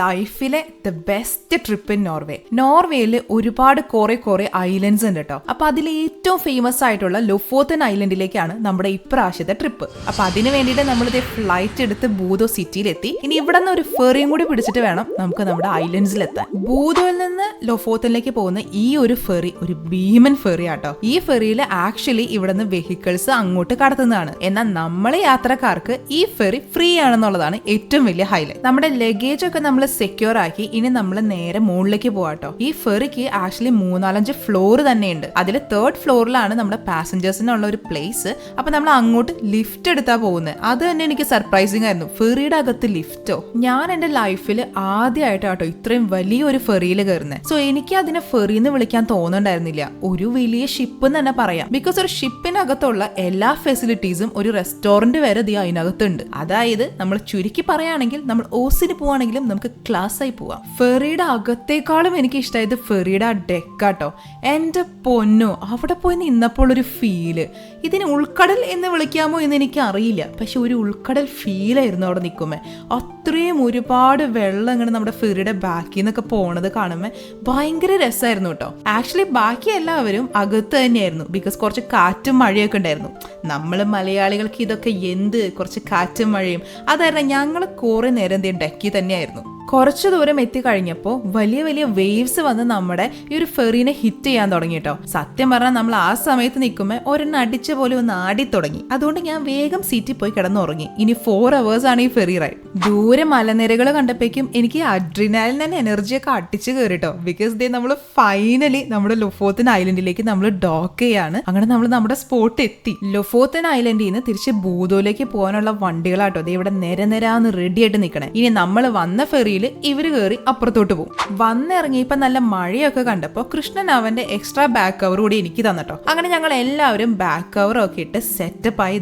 ലൈഫിലെ the best trip in Norway നോർവേയിൽ ഒരുപാട് കുറെ കുറെ ഐലൻഡ്സ് ഉണ്ട് കേട്ടോ അപ്പൊ അതിൽ ഏറ്റവും ഫേമസ് ആയിട്ടുള്ള ലൊഫോത്തൻ ഐലൻഡിലേക്കാണ് നമ്മുടെ ഇപ്രാവശ്യത്തെ ട്രിപ്പ് അപ്പൊ അതിന് വേണ്ടിയിട്ട് നമ്മളിത് ഫ്ലൈറ്റ് എടുത്ത് ബൂതോ സിറ്റിയിലെത്തി ഇനി ഇവിടെ നിന്ന് ഒരു ഫെറിയും കൂടി പിടിച്ചിട്ട് വേണം നമുക്ക് നമ്മുടെ ഐലൻഡ്സിലെത്താൻ ബൂതോയിൽ നിന്ന് ലൊഫോത്തനിലേക്ക് പോകുന്ന ഈ ഒരു ഫെറി ഒരു ഭീമൻ ഫെറി ആട്ടോ. ഈ ഫെറിയിൽ ആക്ച്വലി ഇവിടെ നിന്ന് വെഹിക്കിൾസ് അങ്ങോട്ട് കടത്തുന്നതാണ്. എന്നാൽ നമ്മളെ യാത്രക്കാർക്ക് ഈ ഫെറി ഫ്രീ ആണെന്നുള്ളതാണ് ഏറ്റവും വലിയ ഹൈലൈറ്റ് നമ്മുടെ ലഗേജ് ഒക്കെ നമ്മൾ സെക്യൂർ ആക്കി ഇനി നമ്മൾ നേരെ മുകളിലേക്ക് പോവാട്ടോ ഈ ഫെറിക്ക് ആക്ച്വലി മൂന്നാലഞ്ച് ഫ്ലോർ തന്നെയുണ്ട്. അതിൽ തേർഡ് ഫ്ലോറിലാണ് നമ്മുടെ പാസഞ്ചേഴ്സിനുള്ള ഒരു പ്ലേസ് അപ്പൊ നമ്മൾ അങ്ങോട്ട് ലിഫ്റ്റ് എടുത്താ പോകുന്നത് അത് തന്നെ എനിക്ക് സർപ്രൈസിങ് ആയിരുന്നു. ഫെറിയുടെ അകത്ത് ലിഫ്റ്റോ ഞാൻ എന്റെ ലൈഫിൽ ആദ്യമായിട്ടാട്ടോ ഇത്രയും വലിയൊരു ഫെറിയിൽ കയറുന്നത് സോ എനിക്ക് അതിനെ ഫെറി എന്ന് വിളിക്കാൻ തോന്നുന്നുണ്ടായിരുന്നില്ല ഒരു വലിയ ഷിപ്പ് എന്ന് തന്നെ പറയാം. ബിക്കോസ് ഒരു ഷിപ്പിനകത്തുള്ള എല്ലാ ഫെസിലിറ്റീസും ഒരു റെസ്റ്റോറന്റ് വരെ അതിനകത്തുണ്ട്. അതായത് നമ്മൾ ചുരുക്കി പറയുകയാണെങ്കിൽ നമ്മൾ ഓസിന് പോവാണെങ്കിലും നമുക്ക് ക്ലാസ് ആയി പോവാം. ഫെറിയുടെ അകത്തേക്കാളും എനിക്ക് ഇഷ്ടമായത് ഫെറിയുടെ ആ ഡെക്കാട്ടോ. എന്റെ പൊന്നോ അവിടെ പോയി നിന്നപ്പോൾ ഒരു ഫീൽ. ഇതിന് ഉൾക്കടൽ എന്ന് വിളിക്കാമോ എന്ന് എനിക്ക് അറിയില്ല പക്ഷെ ഒരു ഉൾക്കടൽ ഫീലായിരുന്നു അവിടെ നിൽക്കുമ്പോൾ അത്രയും ഒരുപാട് വെള്ളം ഇങ്ങനെ നമ്മുടെ ഫെറിയുടെ ബാക്കിൽ നിന്നൊക്കെ പോണത് കാണുമ്പോൾ ഭയങ്കര രസമായിരുന്നു കേട്ടോ. ആക്ച്വലി ബാക്കി എല്ലാവരും അകത്ത് തന്നെയായിരുന്നു. ബിക്കോസ് കുറച്ച് കാറ്റും മഴയൊക്കെ ഉണ്ടായിരുന്നു. നമ്മൾ മലയാളികൾക്ക് ഇതൊക്കെ എന്ത്? കുറച്ച് കാറ്റും മഴയും. അതായിരുന്നു ഞങ്ങൾ കുറെ നേരം എന്തെങ്കിലും ഡെക്കി തന്നെയായിരുന്നു. കുറച്ചു ദൂരം എത്തിക്കഴിഞ്ഞപ്പോൾ വലിയ വലിയ വേവ്സ് വന്ന് നമ്മുടെ ഈ ഒരു ഫെറിനെ ഹിറ്റ് ചെയ്യാൻ തുടങ്ങി കേട്ടോ സത്യം പറഞ്ഞാൽ നമ്മൾ ആ സമയത്ത് നിൽക്കുമ്പോൾ ഒരെണ്ണം അടിച്ച പോലെ ഒന്ന് ആടി തുടങ്ങി. അതുകൊണ്ട് ഞാൻ വേഗം സീറ്റിൽ പോയി കിടന്നുറങ്ങി. ഇനി ഫോർ അവേഴ്സ് ആണ് ഈ ഫെറി റൈഡ് ദൂരെ മലനിരകൾ കണ്ടപ്പോഴേക്കും എനിക്ക് അഡ്രിനാലിൻ തന്നെ എനർജിയൊക്കെ അടിച്ചു കയറിട്ടോ ബിക്കോസ് ദേ നമ്മൾ ഫൈനലി നമ്മുടെ ലൊഫോത്തൻ ഐലൻഡിലേക്ക് നമ്മൾ ഡോക്ക് ചെയ്യാണ്. അങ്ങനെ നമ്മൾ നമ്മുടെ സ്പോട്ട് എത്തി. ലൊഫോത്തൻ ഐലൻഡിൽ നിന്ന് തിരിച്ച് ഭൂതോലേക്ക് പോകാനുള്ള വണ്ടികളാട്ടോ ദേ ഇവിടെ നിരനിരാന്ന് റെഡി ആയിട്ട് നിൽക്കണേ ഇനി നമ്മൾ വന്ന ഫെറിയിൽ ഇവർ കയറി അപ്പുറത്തോട്ട് പോകും വന്നിറങ്ങിയപ്പോ നല്ല മഴയൊക്കെ കണ്ടപ്പോ കൃഷ്ണൻ അവന്റെ എക്സ്ട്രാ ബാക്ക് കവർ കൂടി എനിക്ക് തന്നിട്ടോ. അങ്ങനെ ഞങ്ങൾ എല്ലാവരും ബാക്ക് കവർ ഒക്കെ ഇട്ട് സെറ്റപ്പ് ആയി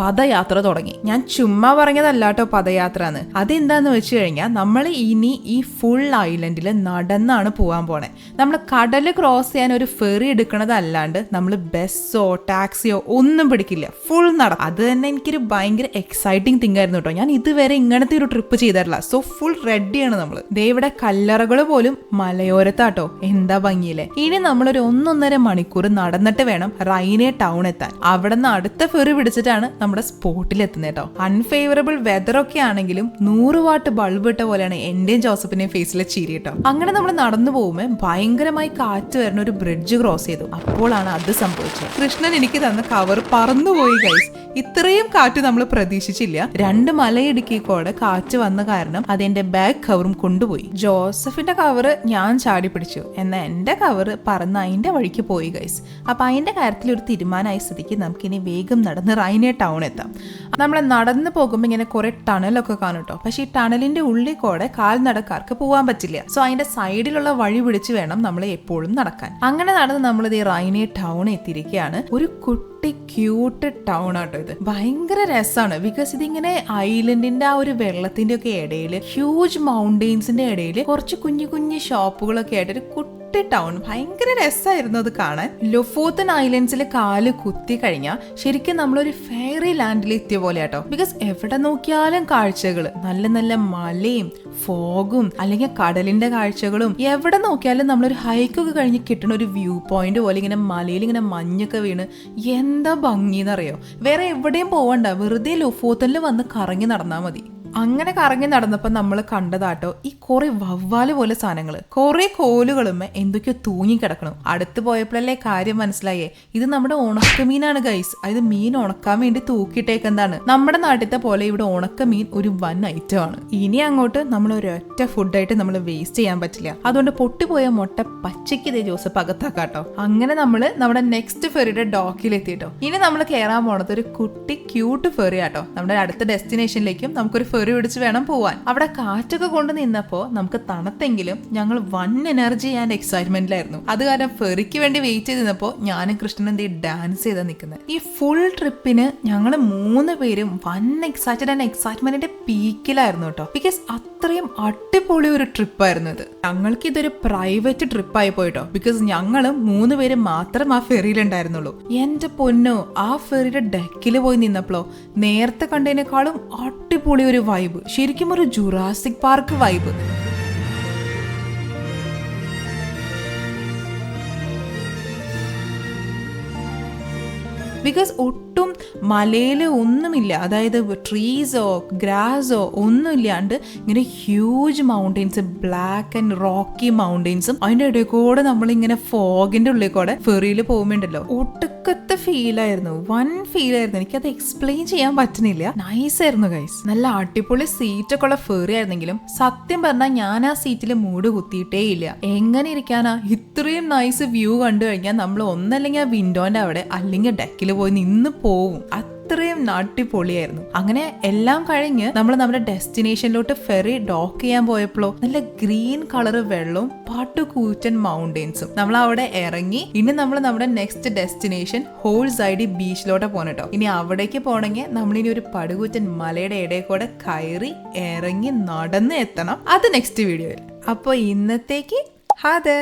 പദയാത്ര തുടങ്ങി. ഞാൻ ചുമ്മാ പറഞ്ഞതല്ല കേട്ടോ പദയാത്ര എന്ന് അതെന്താന്ന് വെച്ച് കഴിഞ്ഞാൽ നമ്മൾ ഇനി ഈ ഫുൾ ഐലൻഡിൽ നടന്നാണ് പോകാൻ പോണേ. നമ്മൾ കടൽ ക്രോസ് ചെയ്യാൻ ഒരു ഫെറി എടുക്കണതല്ലാണ്ട് നമ്മൾ ബസ്സോ ടാക്സിയോ ഒന്നും പിടിക്കില്ല. ഫുൾ നട. അത് തന്നെ എനിക്കൊരു ഭയങ്കര എക്സൈറ്റിംഗ് തിങ് ആയിരുന്നു കേട്ടോ ഞാൻ ഇതുവരെ ഇങ്ങനത്തെ ഒരു ട്രിപ്പ് ചെയ്തിട്ടില്ല. സോ ഫുൾ റെഡിയാണ് നമ്മൾ ഇവിടെ കല്ലറകൾ പോലും മലയോരത്താട്ടോ. എന്താ ഭംഗിയില്ലേ? ഇനി നമ്മളൊരു ഒന്നൊന്നര മണിക്കൂർ നടന്നിട്ട് വേണം റൈനെ ടൗൺ എത്താൻ. അവിടെ നിന്ന് അടുത്ത ഫെറി പിടിച്ചിട്ടാണ് നമ്മുടെ സ്പോട്ടിലെത്തുന്നത് കേട്ടോ അൺഫേവറബിൾ വെതർ ഒക്കെ ആണെങ്കിലും നൂറ് വാട്ട് ബൾബ് ഇട്ട പോലെയാണ് എന്റെയും ജോസഫിന്റെയും ഫേസിലെ ചിരി കേട്ടോ അങ്ങനെ നമ്മൾ നടന്നു പോകുമ്പോൾ ഭയങ്കരമായി കാറ്റ് വരുന്ന ഒരു ബ്രിഡ്ജ് ക്രോസ് ചെയ്തു. അപ്പോഴാണ് അത് സംഭവിച്ചത്. കൃഷ്ണൻ എനിക്ക് തന്ന കവർ പറന്നുപോയി ഗൈസ് ഇത്രയും കാറ്റ് നമ്മൾ പ്രതീക്ഷിച്ചില്ല. രണ്ട് മലയിടുക്കി കൂടെ കാറ്റ് വന്ന കാരണം അത് എന്റെ ബാഗ് കവറും കൊണ്ടുപോയി. ജോസഫിന്റെ കവർ ഞാൻ ചാടി പിടിച്ചു. എന്നാൽ എന്റെ കവർ പറന്ന് അതിന്റെ വഴിക്ക് പോയി ഗൈസ് അപ്പൊ അതിന്റെ കാര്യത്തിൽ ഒരു തീരുമാനമായി സ്ഥിതിക്ക് നമുക്കിനി വേഗം നടന്ന് റൈനെ ടൗൺ എത്താം നമ്മൾ നടന്നു പോകുമ്പോൾ ഇങ്ങനെ കുറെ ടണലൊക്കെ കാണും കേട്ടോ പക്ഷെ ഈ ടണലിന്റെ ഉള്ളിൽ കൂടെ കാൽനടക്കാർക്ക് പോകാൻ പറ്റില്ല. സോ അതിന്റെ സൈഡിലുള്ള വഴി പിടിച്ച് വേണം നമ്മൾ എപ്പോഴും നടക്കാൻ. അങ്ങനെ നടന്ന് നമ്മൾ ഈ റൈനെ ടൗൺ എത്തിയിരിക്കുകയാണ് ഒരു കുട്ടി ക്യൂട്ട് ടൗൺ ആട്ടോ ഇത്. ഭയങ്കര രസമാണ് ബിക്കോസ് ഇതിങ്ങനെ ഐലൻഡിന്റെ ആ ഒരു വെള്ളത്തിന്റെ ഒക്കെ ഇടയിൽ ഹ്യൂജ് മൗണ്ടെയിൻസിന്റെ ഇടയിൽ കുറച്ച് കുഞ്ഞു കുഞ്ഞു ഷോപ്പുകളൊക്കെ ആയിട്ട് ഒരു കുട്ടി ടൗൺ ഭയങ്കര രസമായിരുന്നു അത് കാണാൻ. ലൊഫോത്തൻ ഐലൻഡ്സിൽ കാൽ കുത്തി കഴിഞ്ഞാൽ ശരിക്കും നമ്മളൊരു ഫെയറി ലാൻഡിൽ എത്തിയ പോലെ കേട്ടോ ബിക്കോസ് എവിടെ നോക്കിയാലും കാഴ്ചകൾ നല്ല നല്ല മലയും ഫോഗും അല്ലെങ്കിൽ കടലിന്റെ കാഴ്ചകളും. എവിടെ നോക്കിയാലും നമ്മളൊരു ഹൈക്കൊക്കെ കഴിഞ്ഞ് കിട്ടുന്ന ഒരു വ്യൂ പോയിന്റ് പോലെ ഇങ്ങനെ മലയിൽ ഇങ്ങനെ മഞ്ഞൊക്കെ വീണ് എന്താ ഭംഗി എന്നറിയോ വേറെ എവിടെയും പോവണ്ട. വെറുതെ ലൊഫോത്തനിൽ വന്ന് കറങ്ങി നടന്നാൽ മതി. അങ്ങനെ കറങ്ങി നടന്നപ്പോൾ നമ്മൾ കണ്ടതാട്ടോ ഈ കുറെ വവ്വാൽ പോലെ സാധനങ്ങൾ കുറെ കോലുകളും എന്തൊക്കെയോ തൂങ്ങിക്കിടക്കണം അടുത്ത് പോയപ്പോഴല്ലേ കാര്യം മനസ്സിലായേ. ഇത് നമ്മുടെ ഉണക്ക മീനാണ് ഗൈസ് അത് മീൻ ഉണക്കാൻ വേണ്ടി തൂക്കിയിട്ടേക്കെന്താണ് നമ്മുടെ നാട്ടിലത്തെ പോലെ ഇവിടെ ഉണക്ക മീൻ ഒരു വൻ ഐറ്റം ആണ്. ഇനി അങ്ങോട്ട് നമ്മൾ ഒരൊറ്റ ഫുഡായിട്ട് നമ്മൾ വേസ്റ്റ് ചെയ്യാൻ പറ്റില്ല. അതുകൊണ്ട് പൊട്ടിപ്പോയ മുട്ട പച്ചയ്ക്ക് ഇതേ ജോസഫ് അകത്താക്കാട്ടോ. അങ്ങനെ നമ്മൾ നമ്മുടെ നെക്സ്റ്റ് ഫെറിയുടെ ഡോക്കിൽ എത്തിയിട്ടോ. ഇനി നമ്മൾ കയറാൻ പോണത് ഒരു കുട്ടി ക്യൂട്ട് ഫെറി ആട്ടോ. നമ്മുടെ അടുത്ത ഡെസ്റ്റിനേഷനിലേക്കും നമുക്കൊരു ഫെറി പിടിച്ച് വേണം പോവാൻ. അവിടെ കാറ്റൊക്കെ കൊണ്ട് നിന്നപ്പോ നമുക്ക് തണുത്തെങ്കിലും ഞങ്ങൾ വൺ എനർജി ആൻഡ് എക്സൈറ്റ്മെന്റിലായിരുന്നു അത് കാരണം ഫെറിക്ക് വേണ്ടി വെയിറ്റ് ചെയ്ത് നിന്നപ്പോ ഞാനും കൃഷ്ണൻ എന്ത് ഡാൻസ് ചെയ്താ നിൽക്കുന്നത് ഈ ഫുൾ ട്രിപ്പിന് ഞങ്ങൾ മൂന്ന് പേരും വൺ എക്സൈറ്റഡ് ആൻഡ് എക്സൈറ്റ്മെന്റിന്റെ പീക്കിലായിരുന്നു കേട്ടോ ബിക്കോസ് അത്രയും അടിപൊളി ഒരു ട്രിപ്പായിരുന്നു ഇത്. ഞങ്ങൾക്ക് ഇതൊരു പ്രൈവറ്റ് ട്രിപ്പായി പോയിട്ടോ ബിക്കോസ് ഞങ്ങൾ മൂന്ന് പേര് മാത്രം ആ ഫെറിയിലുണ്ടായിരുന്നുള്ളൂ എന്റെ പൊന്നോ ആ ഫെറിയുടെ ഡെക്കിൽ പോയി നിന്നപ്പോഴോ നേരത്തെ കണ്ടതിനേക്കാളും അടിപൊളി ഒരു വൈബ് ശരിക്കും ഒരു ജുറാസിക് പാർക്ക് വൈബ് ബിക്കോസ് ഒട്ടും മലയിൽ ഒന്നുമില്ല. അതായത് ട്രീസോ ഗ്രാസോ ഒന്നും ഇല്ലാണ്ട് ഇങ്ങനെ huge mountains black and rocky മൗണ്ടെയിൻസും അതിന്റെ ഇടയിൽ കൂടെ നമ്മളിങ്ങനെ ഫോഗിന്റെ ഉള്ളിൽ കൂടെ ഫെറിയിൽ പോകുമ്പോണ്ടല്ലോ. ഒട്ടുക്കത്തെ ഫീൽ ആയിരുന്നു. വൺ ഫീൽ ആയിരുന്നു. എനിക്കത് എക്സ്പ്ലെയിൻ ചെയ്യാൻ പറ്റുന്നില്ല. നൈസ് ആയിരുന്നു ഗൈസ് നല്ല അടിപൊളി സീറ്റൊക്കെ ഉള്ള ഫെറി ആയിരുന്നെങ്കിലും സത്യം പറഞ്ഞാൽ ഞാൻ ആ സീറ്റിൽ മൂട് കുത്തിയിട്ടേ ഇല്ല. എങ്ങനെ ഇരിക്കാനാ? ഇത്രയും നൈസ് വ്യൂ കണ്ടു കഴിഞ്ഞാൽ നമ്മൾ ഒന്നല്ലെങ്കിൽ ആ വിൻഡോന്റെ അവിടെ അല്ലെങ്കിൽ ഡെക്കിൽ പോയി നിന്ന് പോവും. അത്രയും നാട്ടിപ്പൊളിയായിരുന്നു അങ്ങനെ എല്ലാം കഴിഞ്ഞ് നമ്മൾ നമ്മുടെ ഡെസ്റ്റിനേഷനിലോട്ട് ഫെറി ഡോക്ക് ചെയ്യാൻ പോയപ്പോഴോ നല്ല ഗ്രീൻ കളർ വെള്ളവും പാട്ടുകൂറ്റൻ മൗണ്ടെയിൻസും നമ്മൾ അവിടെ ഇറങ്ങി. ഇനി നമ്മൾ നമ്മുടെ നെക്സ്റ്റ് ഡെസ്റ്റിനേഷൻ ഹോൾ സൈഡി ബീച്ചിലോട്ട് പോകണം കേട്ടോ ഇനി അവിടേക്ക് പോകണമെങ്കിൽ നമ്മളിനി ഒരു പടുകൂറ്റൻ മലയുടെ ഇടയിൽ കൂടെ കയറി ഇറങ്ങി നടന്ന് എത്തണം. അത് നെക്സ്റ്റ് വീഡിയോയിൽ. അപ്പോൾ ഇന്നത്തേക്ക് അതെ